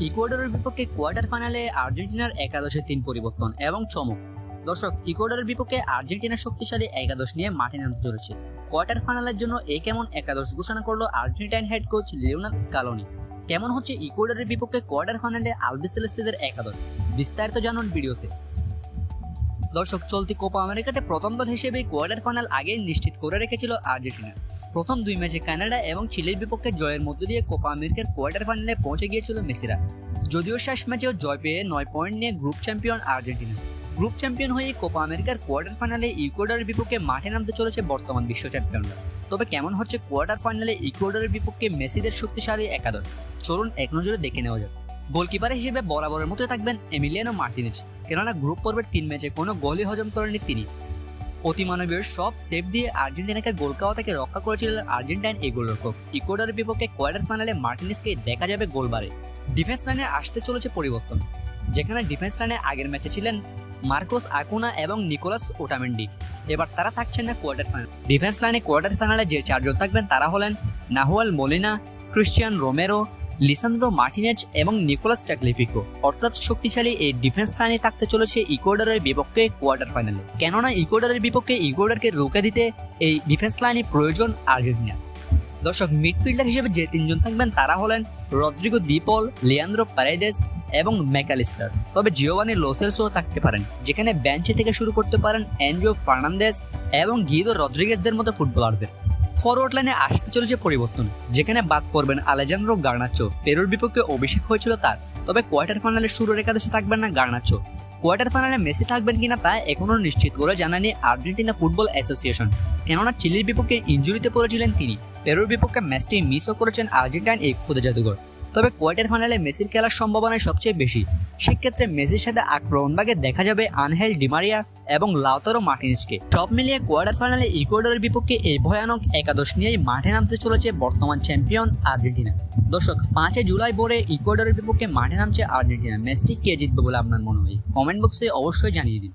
ইকুয়েডরের বিপক্ষে কোয়ার্টার ফাইনালে আর্জেন্টিনার একাদশে তিন পরিবর্তন এবং চমক। দর্শক, ইকুয়েডরের বিপক্ষে আর্জেন্টিনার শক্তিশালী একাদশ নিয়ে মাঠে নামতে চলেছে। কোয়ার্টার ফাইনালের জন্য এ কেমন একাদশ ঘোষণা করল Argentine head coach Lionel Scaloni? কেমন হচ্ছে ইকুয়েডরের বিপক্ষে কোয়ার্টার ফাইনালে আলবিসেলেস্তিদের একাদশ? বিস্তারিত জানুন ভিডিওতে। দর্শক, চলতি কোপা আমেরিকাতে প্রথম দল হিসেবে কোয়ার্টার ফাইনাল আগেই নিশ্চিত করে রেখেছিল আর্জেন্টিনা। প্রথম দুই ম্যাচে কানাডা এবং চিলির বিপক্ষে জয়ের মধ্য দিয়ে কোপা আমেরিকার কোয়ার্টার ফাইনালে পৌঁছে গিয়েছিল মেসিরা। যদিও শেষ ম্যাচেও জয় পেয়ে নয় পয়েন্ট নিয়ে group champion Argentina. Group champion হয়ে কোপা আমেরিকার কোয়ার্টার ফাইনালে ইকুয়েডরের বিপক্ষে মাঠে নামতে চলেছে বর্তমান বিশ্ব চ্যাম্পিয়নরা। তবে কেমন হচ্ছে কোয়ার্টার ফাইনালে ইকুয়েডরের বিপক্ষে মেসিদের শক্তিশালী একাদশ? চলুন এক নজরে দেখে নেওয়া যাক। গোলকিপার হিসেবে বরাবরের মতোই থাকবেন এমিলিয়ানো মার্টিনেজ। কেননা গ্রুপ পর্বের তিন ম্যাচে কোনো গোলই হজম করেননি তিনি। অতিমানবীয় সব সেভ দিয়ে আর্জেন্টিনাকে গোল খাওয়া থেকে রক্ষা করেছিলেন আর্জেন্টাইন এই গোলরক্ষক ইকুয়েডরের বিপক্ষে কোয়ার্টার ফাইনালে মার্টিনিসকে দেখা যাবে গোলবারে। ডিফেন্স লাইনে আসতে চলেছে পরিবর্তন, যেখানে ডিফেন্স লাইনে আগের ম্যাচে ছিলেন মার্কোস আকুনা এবং নিকোলাস ওটামেন্ডি। এবার তারা থাকছেন না কোয়ার্টার ফাইনাল। ডিফেন্স লাইনে কোয়ার্টার ফাইনালে যে চারজন থাকবেন তারা হলেন Nahuel Molina, Cristian Romero Lisandro Martinez এবং নিকোলাস ট্যাকলিফিকো অর্থাৎ শক্তিশালী এই ডিফেন্স লাইনে থাকতে চলেছে ইকুয়েডরের বিপক্ষে কোয়ার্টার ফাইনালে। কেননা ইকুয়েডরের বিপক্ষে ইকুয়েডরকে রুখে দিতে এই ডিফেন্স লাইনে প্রয়োজন আর্জেন্টিনা। দর্শক, মিডফিল্ডার হিসেবে যে তিনজন থাকবেন তারা হলেন Rodrigo De Paul Leandro Paredes এবং ম্যাকালিস্টার। তবে জিওভানি লোসেলসও থাকতে পারেন, যেখানে বেঞ্চে থেকে শুরু করতে পারেন এনজো ফার্নান্দেস এবং গিদো রদ্রিগেসদের মতো ফুটবলারদের। ফরওয়ার্ড লাইনে আসতে চলেছে পরিবর্তন, যেখানে বাদ পড়বেন আলেজান্দ্রো গার্নাচো পেরুর বিপক্ষে অভিষেক হয়েছিল তার, তবে কোয়ার্টার ফাইনালে শুরুর একাদশে থাকবেন না গার্নাচো কোয়ার্টার ফাইনালে মেসি থাকবেন কিনা তা এখনও নিশ্চিত করে জানানি আর্জেন্টিনা ফুটবল অ্যাসোসিয়েশন। কেননা চিলির বিপক্ষে ইঞ্জুরিতে পড়েছিলেন তিনি। পেরুর বিপক্ষে ম্যাচটি মিসও করেছেন আর্জেন্টাইন এই ফুদে জাদুঘর। তবে কোয়ার্টার ফাইনালে মেসির খেলার সম্ভাবনা সবচেয়ে বেশি। সেক্ষেত্রে মেসির সাথে আক্রমণভাগে দেখা যাবে আনহেল ডিমারিয়া এবং লাউতারো মার্টিনেসকে। সব মিলিয়ে কোয়ার্টার ফাইনালে ইকুয়েডরের বিপক্ষে এই ভয়ানক একাদশ নিয়েই মাঠে নামতে চলেছে বর্তমান চ্যাম্পিয়ন আর্জেন্টিনা। দর্শক পাঁচে জুলাই ভোরে ইকুয়েডরের বিপক্ষে মাঠে নামছে আর্জেন্টিনা। ম্যাচটি কে জিতবে বলে আপনার মনে হয়? কমেন্ট বক্সে অবশ্যই জানিয়ে দিন।